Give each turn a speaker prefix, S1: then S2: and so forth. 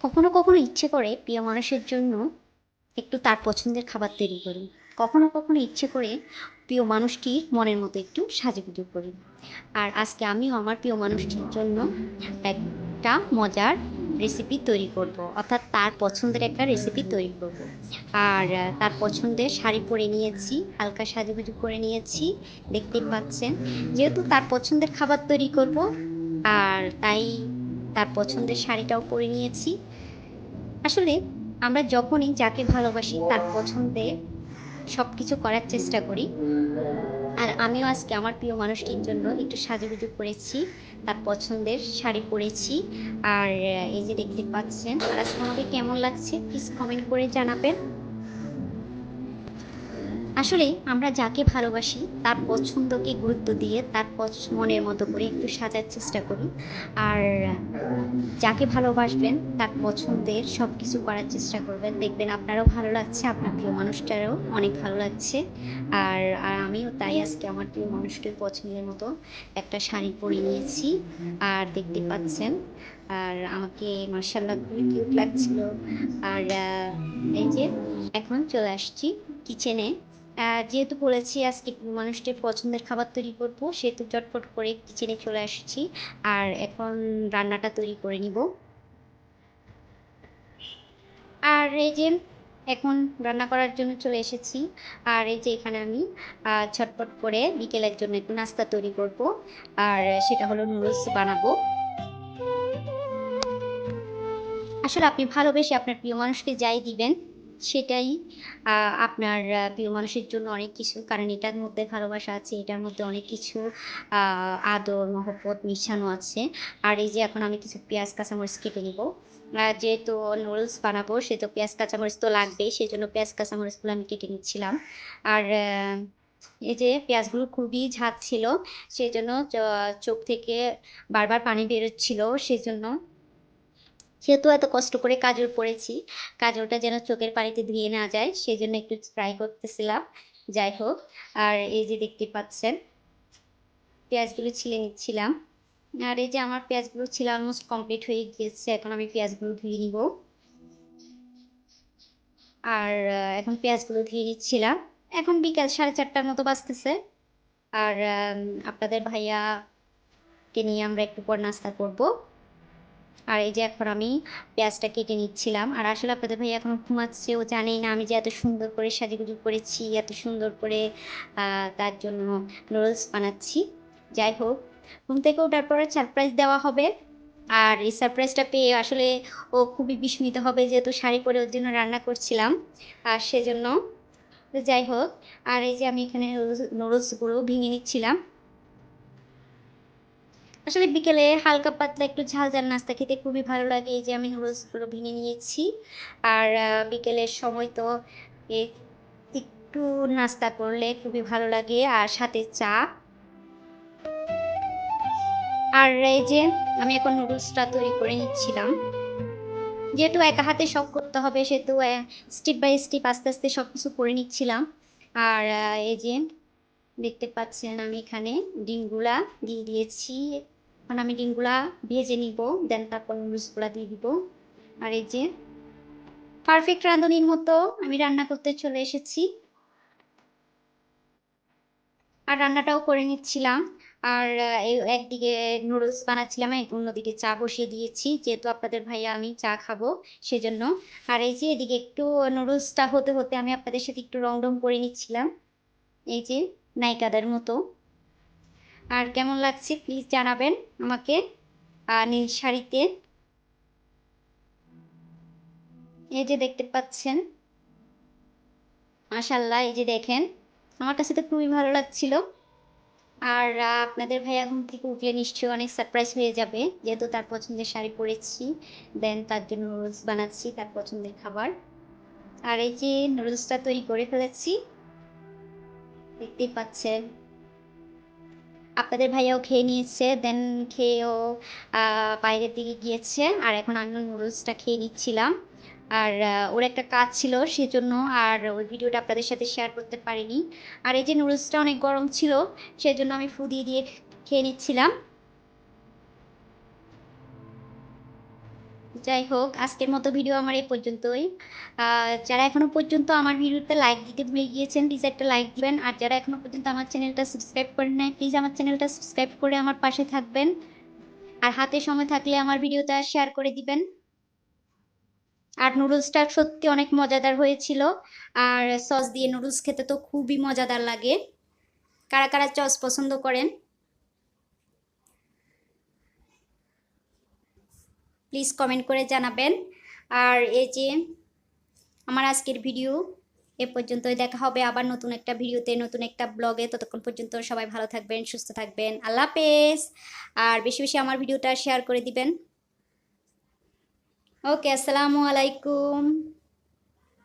S1: কখনো কখনো ইচ্ছে করে প্রিয় মানুষের জন্য একটু তার পছন্দের খাবার তৈরি করি। কখনো কখনো ইচ্ছে করে প্রিয় মানুষটি মনের মতো একটু সাজুগুজু করি। আর আজকে আমিও আমার প্রিয় মানুষটির জন্য একটা মজার রেসিপি তৈরি করব। অর্থাৎ তার পছন্দের একটা রেসিপি তৈরি করব। আর তার পছন্দের শাড়ি পরে নিয়েছি, হালকা সাজুগুজু করে নিয়েছি, দেখতেই পাচ্ছেন। যেহেতু তার পছন্দের খাবার তৈরি করব, আর তাই তার পছন্দের শাড়িটাও পরে নিয়েছি। আসলে আমরা যখনই যাকে ভালোবাসি, তার পছন্দে সব কিছু করার চেষ্টা করি। আর আমিও আজকে আমার প্রিয় মানুষটির জন্য একটু সাজুগুজু করেছি, তার পছন্দের শাড়ি পরেছি। আর এই যে দেখতে পাচ্ছেন, আর আজকে আমাকে কেমন লাগছে প্লিজ কমেন্ট করে জানাবেন। আসলে আমরা যাকে ভালোবাসি, তার পছন্দকে গুরুত্ব দিয়ে তার মনের মতো করে একটু সাজার চেষ্টা করি। আর যাকে ভালোবাসবেন, তার পছন্দের সব কিছু করার চেষ্টা করবেন। দেখবেন আপনারও ভালো লাগছে, আপনার প্রিয় মানুষটারও অনেক ভালো লাগছে। আর আর আমিও তাই আজকে আমার প্রিয় মানুষটির পছন্দের মতো একটা শাড়ি পরে নিয়েছি। আর দেখতে পাচ্ছেন, আর আমাকে মার্শাল্লাহ খুবই কিউট লাগছিল। আর এই যে, এখন চলে আসছি কিচেনে যেহেতু বলেছি আজকে মানুষটির পছন্দের খাবার তৈরি করব সেহেতু চটপট করে কিচেনে চলে আসছি। আর এখন রান্নাটা তৈরি করে নিব। আর এই যে এখন রান্না করার জন্য চলে এসেছি। আর এই যে এখানে আমি আহ, ঝটপট করে বিকেলের জন্য একটু নাস্তা তৈরি করব। আর সেটা হলো নুডলস বানাবো। আসলে আপনি ভালোবেসে আপনার প্রিয় মানুষকে যাই দিবেন। সেটাই। আপনার প্রিয় মানুষের জন্য অনেক কিছু, কারণ এটার মধ্যে ভালোবাসা আছে, এটার মধ্যে অনেক কিছু আদর, মহব্বত মিশানো আছে। আর এই যে এখন আমি কিছু পেঁয়াজ কাঁচামরিচ কেটে নিব। যেহেতু নুডলস বানাবো, সেহেতু পেঁয়াজ কাঁচামরিচ তো লাগবেই সেই জন্য পেঁয়াজ কাঁচামরিচগুলো আমি কেটে নিচ্ছিলাম। আর এই যে পেঁয়াজগুলো খুবই ঝাঁজ ছিল সেই জন্য চোখ থেকে বারবার পানি বেরোচ্ছিল সেই জন্য যেহেতু এত কষ্ট করে কাজল পরেছি কাজলটা যেন চোখের পানিতে ধুয়ে না যায় সেই জন্য একটু ট্রাই করতেছিলাম। যাই হোক, আর এই যে দেখতে পাচ্ছেন, পেঁয়াজগুলো ছিলে নিচ্ছিলাম। আর এই যে আমার পেঁয়াজগুলো ছিল অলমোস্ট কমপ্লিট হয়ে গিয়েছে, এখন আমি পেঁয়াজগুলো ধুয়ে নিব। আর এখন পেঁয়াজগুলো ধুয়ে নিচ্ছিলাম। এখন বিকাল সাড়ে চারটার মতো বাজতেছে। আর আপনাদের ভাইয়াকে নিয়ে আমরা একটু পর নাস্তা করব। আর এই যে এখন আমি পেঁয়াজটা কেটে নিচ্ছিলাম। আর আসলে আপনাদের ভাই এখন ঘুমাচ্ছে, ও জানেই না আমি যে এত সুন্দর করে সাজুগুজু করেছি, এত সুন্দর করে তার জন্য নুডলস বানাচ্ছি। যাই হোক, ঘুম থেকে ওঠার পরে সারপ্রাইজ দেওয়া হবে। আর এই সারপ্রাইজটা পেয়ে আসলে ও খুবই বিস্মিত হবে যেহেতু শাড়ি পরে ওর জন্য রান্না করছিলাম। আর সেজন্য যাই হোক, আর এই যে আমি এখানে নুডলসগুলো ভেঙে নিচ্ছিলাম। আসলে বিকেলে হালকা পাতলা একটু ঝাল ঝাল নাস্তা খেতে খুবই ভালো লাগে। এই যে আমি নুডলসগুলো ভেঙে নিয়েছি। আর বিকেলের সময় তো একটু নাস্তা করলে খুবই ভালো লাগে। আর সাথে চা। আর এই যে আমি এখন নুডলসটা তৈরি করে নিচ্ছিলাম। যেহেতু একা হাতে সব করতে হবে, সেহেতু স্টেপ বাই স্টেপ আস্তে আস্তে সব কিছু করে নিচ্ছিলাম। আর এই যে দেখতে পাচ্ছেন আমি এখানে ডিমগুলা দিয়ে দিয়েছি। এখন আমি ডিমগুলা ভেজে নিব দেন তারপর নুডলসগুলা দিয়ে দিব। আর এই যে পারফেক্ট রাঁধুনির মতো আমি রান্না করতে চলে এসেছি। আর রান্নাটাও করে নিচ্ছিলাম। আর একদিকে নুডলস বানাচ্ছিলাম অন্যদিকে চা বসিয়ে দিয়েছি। যেহেতু আপনাদের ভাইয়া আমি চা খাব সেজন্য। আর এই যে এদিকে একটু নুডলসটা হতে হতে আমি আপনাদের সাথে একটু রং রং করে নিচ্ছিলাম। এই যে নায়িকাদের মতো। আর কেমন লাগছে প্লিজ জানাবেন আমাকে নীল শাড়িতে। এই যে দেখতে পাচ্ছেন মাশাল্লাহ এই যে দেখেন, আমার কাছে তো খুবই ভালো লাগছিল। আর আপনাদের ভাইয়া ঘুম থেকে উঠলে নিশ্চয়ই অনেক সারপ্রাইজ হয়ে যাবে, যেহেতু তার পছন্দের শাড়ি পরেছি দেন তার জন্য নুডলস বানাচ্ছি, তার পছন্দের খাবার। আর এই যে নুডলসটা তৈরি করে ফেলেছি, দেখতেই পাচ্ছেন। আপনাদের ভাইয়াও খেয়ে নিয়েছে দেন খেয়েও বাইরের দিকে গিয়েছে, আর এখন আমি নুডলসটা খেয়ে নিচ্ছিলাম। আর ওর একটা কাজ ছিল সেজন্য আর ওই ভিডিওটা আপনাদের সাথে শেয়ার করতে পারিনি। আর এই যে নুডলসটা অনেক গরম ছিল, সেজন্য আমি ফু দিয়ে দিয়ে খেয়ে নিচ্ছিলাম। যাই হোক, আজকের মতো ভিডিও আমার এই পর্যন্তই। যারা এখনও পর্যন্ত আমার ভিডিওতে লাইক দিতে ভুলে গিয়েছেন প্লিজ একটা লাইক দিবেন। আর যারা এখনও পর্যন্ত আমার চ্যানেলটা সাবস্ক্রাইব করেন নাই প্লিজ আমার চ্যানেলটা সাবস্ক্রাইব করে আমার পাশে থাকবেন। আর হাতে সময় থাকলে আমার ভিডিওটা শেয়ার করে দিবেন। আর নুডলসটা সত্যি অনেক মজাদার হয়েছিল। আর সস দিয়ে নুডলস খেতে তো খুবই মজাদার লাগে। কারা কারা সস পছন্দ করেন? প্লিজ কমেন্ট করে জানাবেন। আর এই যে আমার আজকের ভিডিও এ পর্যন্তই দেখা হবে আবার নতুন একটা ভিডিওতে নতুন একটা ব্লগে ততক্ষণ পর্যন্ত সবাই ভালো থাকবেন, সুস্থ থাকবেন। আল্লাহ হাফেজ। আর বেশি বেশি আমার ভিডিওটা শেয়ার করে দিবেন। ওকে আসসালামু আলাইকুম।